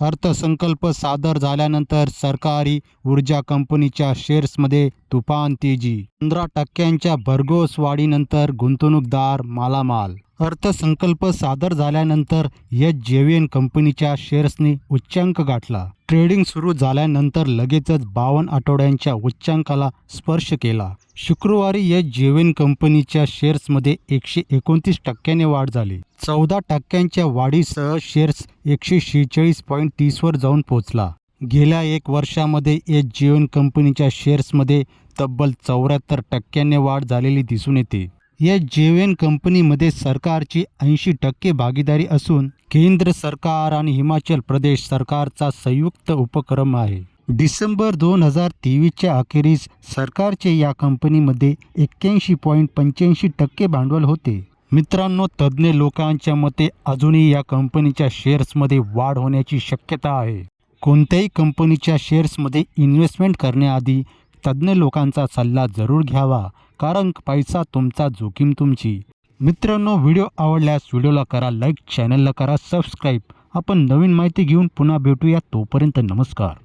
अर्थसंकल्प सादर झाल्यानंतर सरकारी ऊर्जा कंपनीच्या शेअर्समध्ये तुफान तेजी. पंधरा टक्क्यांच्या भरघोस वाढीनंतर गुंतवणूकदार मालामाल. अर्थसंकल्प सादर झाल्यानंतर एच जेव्हीएन कंपनीच्या शेअर्सने उच्चांक गाठला. ट्रेडिंग सुरू झाल्यानंतर लगेचच बावन्न आठवड्यांच्या उच्चांकाला स्पर्श केला. शुक्रवारी एच जेव्हीएन कंपनीच्या शेअर्समध्ये एकशे एकोणतीस टक्क्याने वाढ झाली. चौदा टक्क्यांच्या वाढीसह शेअर्स एकशे शेहेचाळीस पॉईंट तीसवर जाऊन पोहोचला. गेल्या एक वर्षामध्ये एच जीवन कंपनीच्या शेअर्समध्ये तब्बल चौऱ्याहत्तर टक्क्यांनी वाढ झालेली दिसून येते. या जेवेन कंपनीमध्ये सरकारची ऐंशी टक्के भागीदारी असून केंद्र सरकार आणि हिमाचल प्रदेश सरकारचा संयुक्त उपक्रम आहे. डिसेंबर दोन हजार तेवीसच्या अखेरीस सरकारचे या कंपनीमध्ये एक्क्याऐंशी पॉईंट पंच्याऐंशी टक्के भांडवल होते. मित्रांनो तज्ज्ञ लोकांच्या मते अजूनही या कंपनीच्या शेअर्समध्ये वाढ होण्याची शक्यता आहे. कोणत्याही कंपनीच्या शेअर्समध्ये इन्व्हेस्टमेंट करण्याआधी तज्ज्ञ लोकांचा सल्ला जरूर घ्यावा कारण पैसा तुमचा जोखीम तुमची. मित्रांनो व्हिडिओ आवडल्यास व्हिडिओला करा लाईक चॅनलला करा सबस्क्राईब. आपण नवीन माहिती घेऊन पुन्हा भेटूया तोपर्यंत नमस्कार.